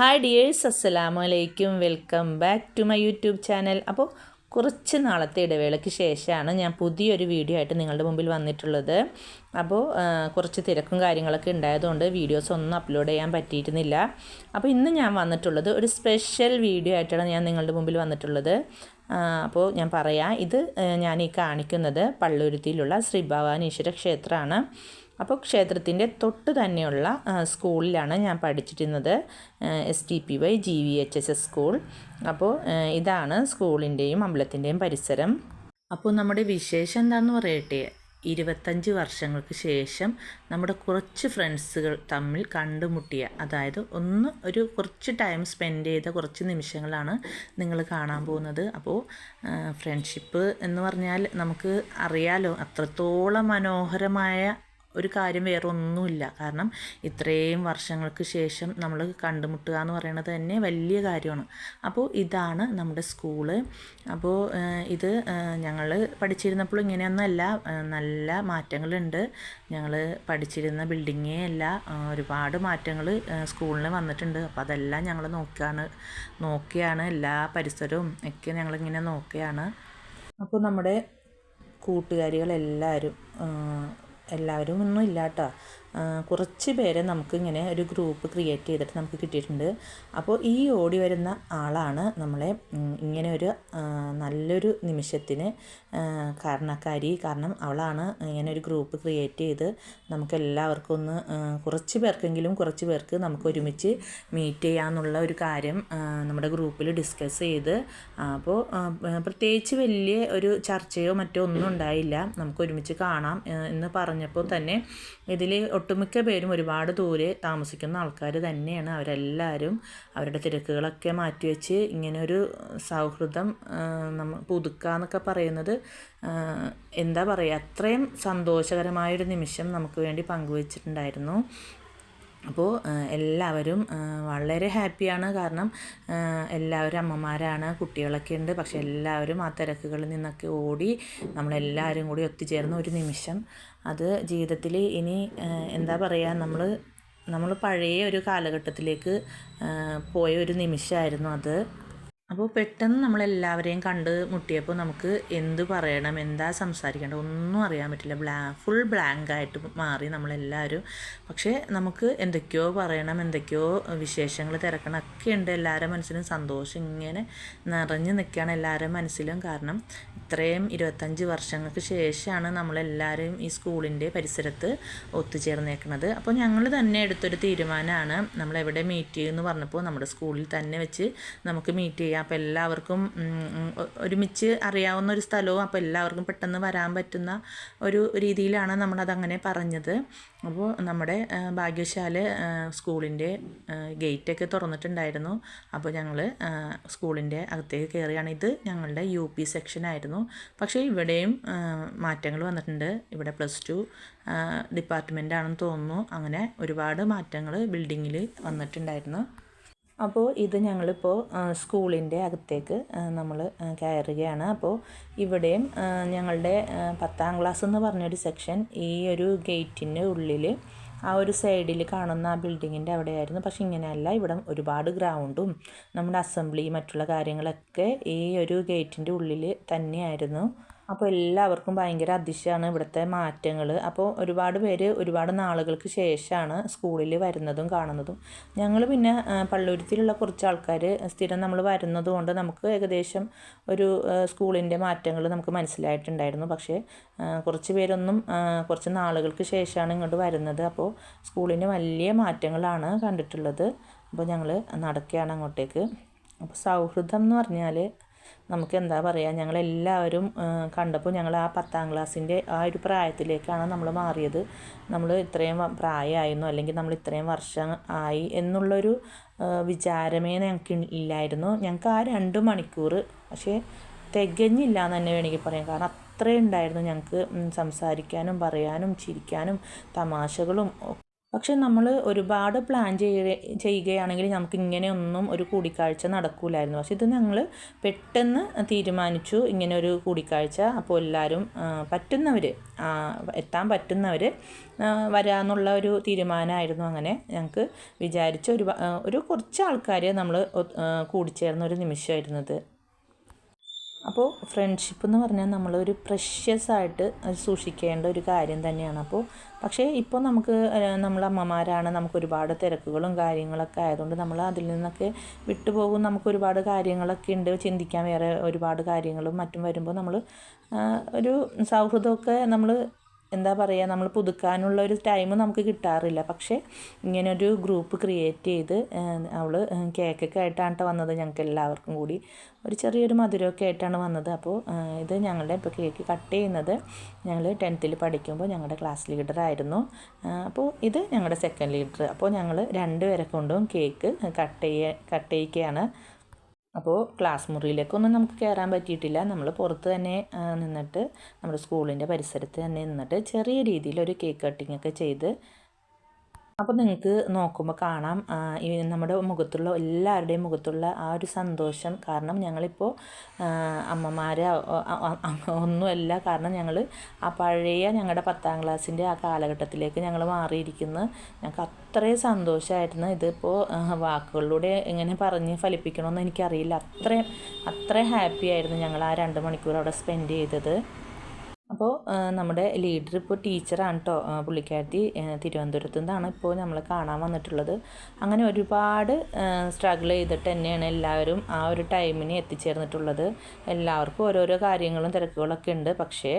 Hi dears അസ്സലാമു അലൈക്കും welcome back to my YouTube channel അപ്പോൾ കുറച്ച് നാളത്തെ ഇടവേളയ്ക്ക് ശേഷമാണ് ഞാൻ പുതിയൊരു വീഡിയോ ആയിട്ട് നിങ്ങളുടെ മുമ്പിൽ വന്നിട്ടുള്ളത്. അപ്പോൾ കുറച്ച് തിരക്കും കാര്യങ്ങളൊക്കെ ഉണ്ടായതുകൊണ്ട് വീഡിയോസ് ഒന്നും അപ്ലോഡ് ചെയ്യാൻ പറ്റിയിരുന്നില്ല. അപ്പോൾ ഇന്ന് ഞാൻ വന്നിട്ടുള്ളത് ഒരു സ്പെഷ്യൽ വീഡിയോ ആയിട്ടാണ് ഞാൻ നിങ്ങളുടെ മുമ്പിൽ വന്നിട്ടുള്ളത്. അപ്പോൾ ഞാൻ പറയാം. ഇത് ഞാൻ ഈ കാണിക്കുന്നത് പള്ളുരുത്തിയിലുള്ള ശ്രീ ഭവാനീശ്വര ക്ഷേത്രമാണ്. അപ്പോൾ ക്ഷേത്രത്തിന്റെ തൊട്ട് തന്നെയുള്ള സ്കൂളിലാണ് ഞാൻ പഠിച്ചിരുന്നത്. S T P Y G V H S S school. അപ്പോൾ ഇതാണ് സ്കൂളിന്റെയും അമ്പലത്തിന്റെയും പരിസരം. അപ്പോൾ നമ്മുടെ വിശേഷം എന്താണെന്ന് പറയട്ടെ? ഇരുപത്തഞ്ച് വർഷങ്ങൾക്ക് ശേഷം നമ്മുടെ കുറച്ച് ഫ്രണ്ട്സുകൾ തമ്മിൽ കണ്ടുമുട്ടിയ അതായത് ഒന്ന് ഒരു കുറച്ച് ടൈം സ്പെൻഡ് ചെയ്ത കുറച്ച് നിമിഷങ്ങളാണ് നിങ്ങൾ കാണാൻ പോകുന്നത്. അപ്പോൾ ഫ്രണ്ട്ഷിപ്പ് എന്ന് പറഞ്ഞാൽ നമുക്ക് അറിയാലോ അത്രത്തോളം മനോഹരമായ ഒരു കാര്യം വേറെ ഒന്നുമില്ല കാരണം ഇത്രയും വർഷങ്ങൾക്ക് ശേഷം നമ്മൾ കണ്ടുമുട്ടുക എന്ന് പറയുന്നത് തന്നെ വലിയ കാര്യമാണ്. അപ്പോൾ ഇതാണ് നമ്മുടെ സ്കൂൾ. അപ്പോൾ ഇത് ഞങ്ങൾ പഠിച്ചിരുന്നപ്പോൾ ഇങ്ങനെയൊന്നുമല്ല. ഏഹ്, നല്ല മാറ്റങ്ങളുണ്ട്. ഞങ്ങൾ പഠിച്ചിരുന്ന ബിൽഡിങ്ങേ അല്ല. ഒരുപാട് മാറ്റങ്ങൾ സ്കൂളിന് വന്നിട്ടുണ്ട്. അപ്പോൾ അതെല്ലാം ഞങ്ങൾ നോക്കുകയാണ് നോക്കിയാണ് എല്ലാ പരിസരവും ഒക്കെ ഞങ്ങളിങ്ങനെ നോക്കുകയാണ് അപ്പോൾ നമ്മുടെ കൂട്ടുകാരികളെല്ലാവരും എല്ലാവരും ഒന്നും ഇല്ല കേട്ടോ കുറച്ച് പേരെ നമുക്കിങ്ങനെ ഒരു ഗ്രൂപ്പ് ക്രിയേറ്റ് ചെയ്തിട്ട് നമുക്ക് കിട്ടിയിട്ടുണ്ട്. അപ്പോൾ ഈ ഓടി വരുന്ന ആളാണ് നമ്മളെ ഇങ്ങനെ ഒരു നല്ലൊരു നിമിഷത്തിന് കാരണക്കാരി. കാരണം അവളാണ് ഇങ്ങനെ ഒരു ഗ്രൂപ്പ് ക്രിയേറ്റ് ചെയ്ത് നമുക്ക് എല്ലാവർക്കും ഒന്ന് കുറച്ച് പേർക്കെങ്കിലും കുറച്ച് പേർക്ക് നമുക്ക് ഒരുമിച്ച് മീറ്റ് ചെയ്യാമെന്നുള്ള ഒരു കാര്യം നമ്മുടെ ഗ്രൂപ്പിൽ ഡിസ്കസ് ചെയ്ത് അപ്പോൾ പ്രത്യേകിച്ച് വലിയ ഒരു ചർച്ചയോ മറ്റോ ഒന്നും ഉണ്ടായില്ല. നമുക്ക് ഒരുമിച്ച് കാണാം എന്ന് പറഞ്ഞപ്പോൾ തന്നെ ഇതിൽ ഒട്ടുമിക്ക പേരും ഒരുപാട് ദൂരെ താമസിക്കുന്ന ആൾക്കാർ തന്നെയാണ്. അവരെല്ലാവരും അവരുടെ തിരക്കുകളൊക്കെ മാറ്റിവെച്ച് ഇങ്ങനൊരു സൗഹൃദം നമ്മ പുതുക്കുക എന്നൊക്കെ പറയുന്നത് എന്താ പറയുക അത്രയും സന്തോഷകരമായൊരു നിമിഷം നമുക്ക് വേണ്ടി പങ്കുവച്ചിട്ടുണ്ടായിരുന്നു. അപ്പോൾ എല്ലാവരും വളരെ ഹാപ്പിയാണ്. കാരണം എല്ലാവരും അമ്മമാരാണ് കുട്ടികളൊക്കെ ഉണ്ട്. പക്ഷെ എല്ലാവരും ആ തിരക്കുകളിൽ നിന്നൊക്കെ ഓടി നമ്മളെല്ലാവരും കൂടി ഒത്തുചേർന്ന ഒരു നിമിഷം. അത് ജീവിതത്തിൽ ഇനി എന്താ പറയുക നമ്മൾ നമ്മൾ പഴയ ഒരു കാലഘട്ടത്തിലേക്ക് പോയ ഒരു നിമിഷമായിരുന്നു അത്. അപ്പോൾ പെട്ടെന്ന് നമ്മളെല്ലാവരെയും കണ്ട് മുട്ടിയപ്പോൾ നമുക്ക് എന്ത് പറയണം എന്താ സംസാരിക്കേണ്ടത് ഒന്നും അറിയാൻ പറ്റില്ല. ബ്ലാ ഫുൾ ബ്ലാങ്ക് ആയിട്ട് മാറി നമ്മളെല്ലാവരും. പക്ഷേ നമുക്ക് എന്തൊക്കെയോ പറയണം എന്തൊക്കെയോ വിശേഷങ്ങൾ തിരക്കണം ഒക്കെ ഉണ്ട്. എല്ലാവരുടെ മനസ്സിലും സന്തോഷം ഇങ്ങനെ നിറഞ്ഞു നിൽക്കുകയാണ് എല്ലാവരുടെ മനസ്സിലും കാരണം ഇത്രയും ഇരുപത്തഞ്ച് വർഷങ്ങൾക്ക് ശേഷമാണ് നമ്മളെല്ലാവരും ഈ സ്കൂളിന്റെ പരിസരത്ത് ഒത്തുചേർന്നേക്കുന്നത് അപ്പോൾ ഞങ്ങൾ തന്നെ എടുത്തൊരു തീരുമാനമാണ് നമ്മളെവിടെ മീറ്റ് ചെയ്യുമെന്ന് പറഞ്ഞപ്പോൾ നമ്മുടെ സ്കൂളിൽ തന്നെ വെച്ച് നമുക്ക് മീറ്റ് ചെയ്യാം. അപ്പോൾ എല്ലാവർക്കും ഒരുമിച്ച് അറിയാവുന്ന ഒരു സ്ഥലവും അപ്പോൾ എല്ലാവർക്കും പെട്ടെന്ന് വരാൻ പറ്റുന്ന ഒരു രീതിയിലാണ് നമ്മളതങ്ങനെ പറഞ്ഞത്. അപ്പോൾ നമ്മുടെ ഭാഗ്യശാല സ്കൂളിന്റെ ഗേറ്റൊക്കെ തുറന്നിട്ടുണ്ടായിരുന്നു. അപ്പോൾ ഞങ്ങൾ സ്കൂളിന്റെ അകത്തേക്ക് കയറിയാണ്. ഇത് ഞങ്ങളുടെ യു പി സെക്ഷനായിരുന്നു. പക്ഷേ ഇവിടെയും മാറ്റങ്ങൾ വന്നിട്ടുണ്ട്. ഇവിടെ പ്ലസ് ടു ഡിപ്പാർട്ട്മെന്റ് ആണെന്ന് തോന്നുന്നു. അങ്ങനെ ഒരുപാട് മാറ്റങ്ങൾ ബിൽഡിങ്ങിൽ വന്നിട്ടുണ്ടായിരുന്നു. അപ്പോൾ ഇത് ഞങ്ങളിപ്പോൾ സ്കൂളിന്റെ അകത്തേക്ക് നമ്മൾ കയറുകയാണ്. അപ്പോൾ ഇവിടെയും ഞങ്ങളുടെ പത്താം ക്ലാസ് എന്ന് പറഞ്ഞൊരു സെക്ഷൻ ഈ ഒരു ഗേറ്റിന്റെ ഉള്ളിൽ ആ ഒരു സൈഡിൽ കാണുന്ന ആ ബിൽഡിങ്ങിന്റെ അവിടെയായിരുന്നു. പക്ഷെ ഇങ്ങനെയല്ല. ഇവിടെ ഒരുപാട് ഗ്രൗണ്ടും നമ്മുടെ അസംബ്ലി മറ്റുള്ള കാര്യങ്ങളൊക്കെ ഈ ഒരു ഗേറ്റിന്റെ ഉള്ളിൽ തന്നെയായിരുന്നു. അപ്പോൾ എല്ലാവർക്കും ഭയങ്കര അതിശയമാണ് ഇവിടുത്തെ മാറ്റങ്ങൾ അപ്പോൾ ഒരുപാട് പേര് ഒരുപാട് നാളുകൾക്ക് ശേഷമാണ് സ്കൂളിൽ വരുന്നതും കാണുന്നതും. ഞങ്ങൾ പിന്നെ പള്ളുരുത്തിയിലുള്ള കുറച്ച് ആൾക്കാർ സ്ഥിരം നമ്മൾ വരുന്നതുകൊണ്ട് നമുക്ക് ഏകദേശം ഒരു സ്കൂളിന്റെ മാറ്റങ്ങൾ നമുക്ക് മനസ്സിലായിട്ടുണ്ടായിരുന്നു. പക്ഷേ കുറച്ച് പേരൊന്നും കുറച്ച് നാളുകൾക്ക് ശേഷമാണ് ഇങ്ങോട്ട് വരുന്നത്. അപ്പോൾ സ്കൂളിന്റെ വലിയ മാറ്റങ്ങളാണ് കണ്ടിട്ടുള്ളത്. അപ്പോൾ ഞങ്ങൾ നടക്കുകയാണ് അങ്ങോട്ടേക്ക്. അപ്പോൾ സൗഹൃദം എന്ന് പറഞ്ഞാൽ നമുക്ക് എന്താ പറയുക ഞങ്ങളെല്ലാവരും കണ്ടപ്പോൾ ഞങ്ങൾ ആ പത്താം ക്ലാസ്സിന്റെ ആ ഒരു പ്രായത്തിലേക്കാണ് നമ്മൾ മാറിയത്. നമ്മൾ ഇത്രയും പ്രായമായിരുന്നു അല്ലെങ്കിൽ നമ്മൾ ഇത്രയും വർഷം ആയി എന്നുള്ളൊരു വിചാരമേ ഞങ്ങൾക്ക് ഇല്ലായിരുന്നു. ഞങ്ങൾക്ക് ആ രണ്ട് മണിക്കൂർ പക്ഷേ തികഞ്ഞില്ല എന്ന് തന്നെ വേണമെങ്കിൽ പറയാം. കാരണം അത്രയും ഉണ്ടായിരുന്നു ഞങ്ങൾക്ക് സംസാരിക്കാനും പറയാനും ചിരിക്കാനും തമാശകളും പക്ഷെ നമ്മൾ ഒരുപാട് പ്ലാൻ ചെയ്യുക ചെയ്യുകയാണെങ്കിൽ നമുക്ക് ഇങ്ങനെയൊന്നും ഒരു കൂടിക്കാഴ്ച നടക്കില്ലായിരുന്നു പക്ഷെ ഇത് ഞങ്ങൾ പെട്ടെന്ന് തീരുമാനിച്ചു ഇങ്ങനെ ഒരു കൂടിക്കാഴ്ച. അപ്പോൾ എല്ലാവരും പറ്റുന്നവർ എത്താൻ പറ്റുന്നവർ വരാമെന്നുള്ള ഒരു തീരുമാനമായിരുന്നു അങ്ങനെ ഞങ്ങൾക്ക് വിചാരിച്ച ഒരു ഒരു കുറച്ച് ആൾക്കാരെ നമ്മൾ കൂടിച്ചേർന്ന ഒരു നിമിഷമായിരുന്നത് അപ്പോൾ ഫ്രണ്ട്ഷിപ്പ് എന്ന് പറഞ്ഞാൽ നമ്മളൊരു പ്രഷ്യസായിട്ട് സൂക്ഷിക്കേണ്ട ഒരു കാര്യം തന്നെയാണ്. അപ്പോൾ പക്ഷേ ഇപ്പോൾ നമുക്ക് നമ്മൾ അമ്മമാരാണ് നമുക്ക് ഒരുപാട് തിരക്കുകളും കാര്യങ്ങളൊക്കെ ആയതുകൊണ്ട് നമ്മൾ അതിൽ നിന്നൊക്കെ വിട്ടുപോകും. നമുക്ക് ഒരുപാട് കാര്യങ്ങളൊക്കെ ഉണ്ട്. ചിന്തിക്കാൻ വേറെ ഒരുപാട് കാര്യങ്ങളും മറ്റും വരുമ്പോൾ നമ്മൾ ഒരു സൗഹൃദമൊക്കെ നമ്മൾ എന്താ പറയുക നമ്മൾ പുതുക്കാനുള്ള ഒരു ടൈം നമുക്ക് കിട്ടാറില്ല. പക്ഷേ ഇങ്ങനൊരു ഗ്രൂപ്പ് ക്രിയേറ്റ് ചെയ്ത് അവൾ കേക്കൊക്കെ ആയിട്ടാണ് വന്നത് ഞങ്ങൾക്ക് എല്ലാവർക്കും കൂടി. ഒരു ചെറിയൊരു മധുരമൊക്കെ ആയിട്ടാണ് വന്നത്. അപ്പോൾ ഇത് ഞങ്ങളുടെ ഇപ്പോൾ കേക്ക് കട്ട് ചെയ്യുന്നത് ഞങ്ങൾ ടെൻത്തിൽ പഠിക്കുമ്പോൾ ഞങ്ങളുടെ ക്ലാസ് ലീഡർ ആയിരുന്നു. അപ്പോൾ ഇത് ഞങ്ങളുടെ സെക്കൻഡ് ലീഡർ അപ്പോൾ ഞങ്ങൾ രണ്ടുപേരെ കൊണ്ടും കേക്ക് കട്ട് ചെയ്യ കട്ട് ചെയ്യിക്കുകയാണ് അപ്പോൾ ക്ലാസ് മുറിയിലേക്കൊന്നും നമുക്ക് കയറാൻ പറ്റിയിട്ടില്ല. നമ്മൾ പുറത്ത് തന്നെ നിന്നിട്ട് നമ്മുടെ സ്കൂളിന്റെ പരിസരത്ത് തന്നെ നിന്നിട്ട് ചെറിയ രീതിയിൽ ഒരു കേക്ക് കട്ടിംഗ് ഒക്കെ ചെയ്ത് അപ്പോൾ നിങ്ങൾക്ക് നോക്കുമ്പോൾ കാണാം നമ്മുടെ മുഖത്തുള്ള എല്ലാവരുടെയും മുഖത്തുള്ള ആ ഒരു സന്തോഷം. കാരണം ഞങ്ങളിപ്പോൾ അമ്മമാർ ഒന്നുമല്ല കാരണം ഞങ്ങൾ ആ പഴയ ഞങ്ങളുടെ പത്താം ക്ലാസ്സിന്റെ ആ കാലഘട്ടത്തിലേക്ക് ഞങ്ങൾ മാറിയിരിക്കുന്നു. ഞങ്ങൾക്ക് അത്രയും സന്തോഷമായിരുന്നു ഇതിപ്പോൾ വാക്കുകളിലൂടെ എങ്ങനെ പറഞ്ഞ് ഫലിപ്പിക്കണമെന്ന് എനിക്കറിയില്ല. അത്രയും അത്രയും ഹാപ്പി ആയിരുന്നു ഞങ്ങൾ ആ രണ്ട് മണിക്കൂർ അവിടെ സ്പെൻഡ് ചെയ്തത്. അപ്പോൾ നമ്മുടെ ലീഡർ ഇപ്പോൾ ടീച്ചറാണ് കേട്ടോ പുള്ളിക്കാരത്തി തിരുവനന്തപുരത്തു നിന്നാണ് ഇപ്പോൾ നമ്മൾ കാണാൻ വന്നിട്ടുള്ളത്. അങ്ങനെ ഒരുപാട് സ്ട്രഗിൾ ചെയ്തിട്ട് തന്നെയാണ് എല്ലാവരും ആ ഒരു ടൈമിന് എത്തിച്ചേർന്നിട്ടുള്ളത്. എല്ലാവർക്കും ഓരോരോ കാര്യങ്ങളും തിരക്കുകളൊക്കെ ഉണ്ട്. പക്ഷേ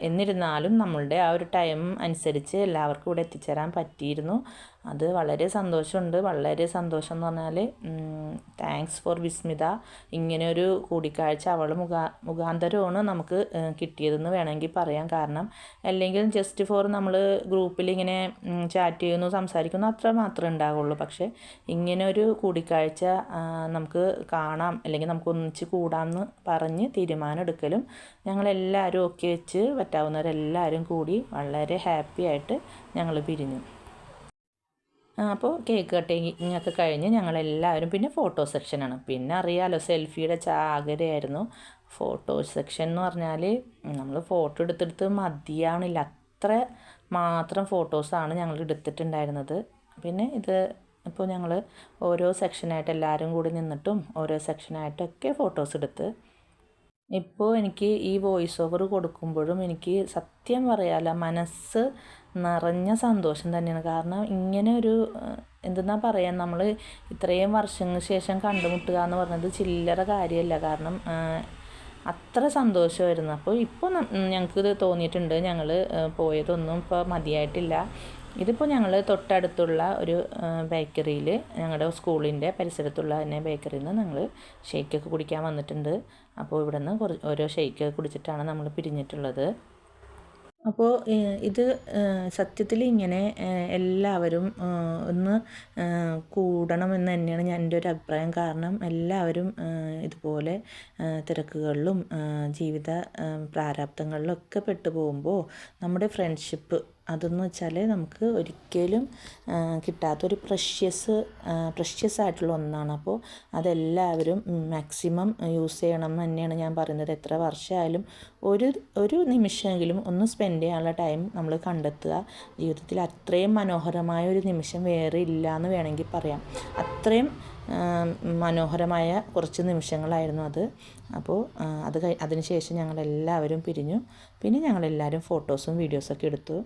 എന്നിരുന്നാലും നമ്മളുടെ ആ ഒരു ടൈം അനുസരിച്ച് എല്ലാവർക്കും ഇവിടെ എത്തിച്ചേരാൻ പറ്റിയിരുന്നു. അത് വളരെ സന്തോഷമുണ്ട്. വളരെ സന്തോഷം എന്ന് പറഞ്ഞാൽ താങ്ക്സ് ഫോർ വിസ്മിത. ഇങ്ങനെയൊരു കൂടിക്കാഴ്ച അവൾ മുഖാ മുഖാന്തരമാണ് നമുക്ക് കിട്ടിയതെന്ന് വേണമെങ്കിൽ പറയാം. കാരണം അല്ലെങ്കിൽ ജസ്റ്റ് ഫോർ നമ്മൾ ഗ്രൂപ്പിൽ ഇങ്ങനെ ചാറ്റ് ചെയ്യുന്നു സംസാരിക്കുന്നു അത്ര മാത്രമേ ഉണ്ടാവുള്ളൂ. പക്ഷേ ഇങ്ങനൊരു കൂടിക്കാഴ്ച നമുക്ക് കാണാം. അല്ലെങ്കിൽ നമുക്ക് ഒന്നിച്ച് കൂടാമെന്ന് പറഞ്ഞ് തീരുമാനം എടുക്കലും ഞങ്ങളെല്ലാവരും വെച്ച് പറ്റാവുന്നവരെല്ലാവരും കൂടി വളരെ ഹാപ്പി ആയിട്ട് ഞങ്ങൾ പിരിഞ്ഞു. അപ്പോൾ കേക്ക് കട്ടിങ് ഒക്കെ കഴിഞ്ഞ് ഞങ്ങളെല്ലാവരും പിന്നെ ഫോട്ടോ സെക്ഷനാണ്. പിന്നെ അറിയാലോ സെൽഫിയുടെ ചാകരയായിരുന്നു. ഫോട്ടോ സെക്ഷൻ എന്ന് പറഞ്ഞാൽ നമ്മൾ ഫോട്ടോ എടുത്തെടുത്ത് മതിയാണില്ല അത്ര മാത്രം ഫോട്ടോസാണ് ഞങ്ങൾ എടുത്തിട്ടുണ്ടായിരുന്നത്. പിന്നെ ഇത് ഇപ്പോൾ ഞങ്ങൾ ഓരോ സെക്ഷനായിട്ട് എല്ലാവരും കൂടി നിന്നിട്ടും ഓരോ സെക്ഷനായിട്ടൊക്കെ ഫോട്ടോസ് എടുത്ത് ഇപ്പോൾ എനിക്ക് ഈ വോയിസ് ഓവർ കൊടുക്കുമ്പോഴും എനിക്ക് സത്യം പറയാല്ല മനസ്സ് നിറഞ്ഞ സന്തോഷം തന്നെയാണ്. കാരണം ഇങ്ങനെ ഒരു എന്തെന്നാ പറയാൻ നമ്മൾ ഇത്രയും വർഷങ്ങൾക്ക് ശേഷം കണ്ടുമുട്ടുക എന്ന് പറഞ്ഞത് ചില്ലറ കാര്യമല്ല. കാരണം അത്ര സന്തോഷമായിരുന്നു. അപ്പോൾ ഇപ്പോൾ ഞങ്ങൾക്ക് തോന്നിയിട്ടുണ്ട്. ഞങ്ങൾ പോയതൊന്നും ഇപ്പോൾ മതിയായിട്ടില്ല. ഇതിപ്പോൾ ഞങ്ങൾ തൊട്ടടുത്തുള്ള ഒരു ബേക്കറിയിൽ ഞങ്ങളുടെ സ്കൂളിന്റെ പരിസരത്തുള്ള തന്നെ ബേക്കറിയിൽ നിന്ന് ഞങ്ങൾ ഷേക്കൊക്കെ കുടിക്കാൻ വന്നിട്ടുണ്ട്. അപ്പോൾ ഇവിടെ നിന്ന് കുറച്ച് ഓരോ ഷേക്ക് കുടിച്ചിട്ടാണ് നമ്മൾ പിരിഞ്ഞിട്ടുള്ളത്. അപ്പോൾ ഇത് സത്യത്തിൽ ഇങ്ങനെ എല്ലാവരും ഒന്ന് കൂടണമെന്ന് തന്നെയാണ് ഞാൻ എന്റെ ഒരു അഭിപ്രായം. കാരണം എല്ലാവരും ഇതുപോലെ തിരക്കുകളിലും ജീവിത പ്രാരാബ്ദങ്ങളിലൊക്കെ പെട്ടു പോകുമ്പോൾ നമ്മുടെ ഫ്രണ്ട്ഷിപ്പ് അതെന്ന് വെച്ചാൽ നമുക്ക് ഒരിക്കലും കിട്ടാത്തൊരു പ്രഷ്യസ് പ്രഷ്യസ് ആയിട്ടുള്ള ഒന്നാണ്. അപ്പോൾ അതെല്ലാവരും മാക്സിമം യൂസ് ചെയ്യണം എന്ന് തന്നെയാണ് ഞാൻ പറയുന്നത്. എത്ര വർഷമായാലും ഒരു ഒരു നിമിഷമെങ്കിലും ഒന്ന് സ്പെൻഡ് ചെയ്യാനുള്ള ടൈം നമ്മൾ കണ്ടെത്തുക. ജീവിതത്തിൽ അത്രയും മനോഹരമായ ഒരു നിമിഷം വേറെ ഇല്ല എന്ന് വേണമെങ്കിൽ പറയാം. അത്രയും മനോഹരമായ കുറച്ച് നിമിഷങ്ങളായിരുന്നു അത്. അപ്പോൾ അത് അതിന് ശേഷം ഞങ്ങളെല്ലാവരും പിരിഞ്ഞു. പിന്നെ ഞങ്ങളെല്ലാവരും ഫോട്ടോസും വീഡിയോസൊക്കെ എടുത്തു.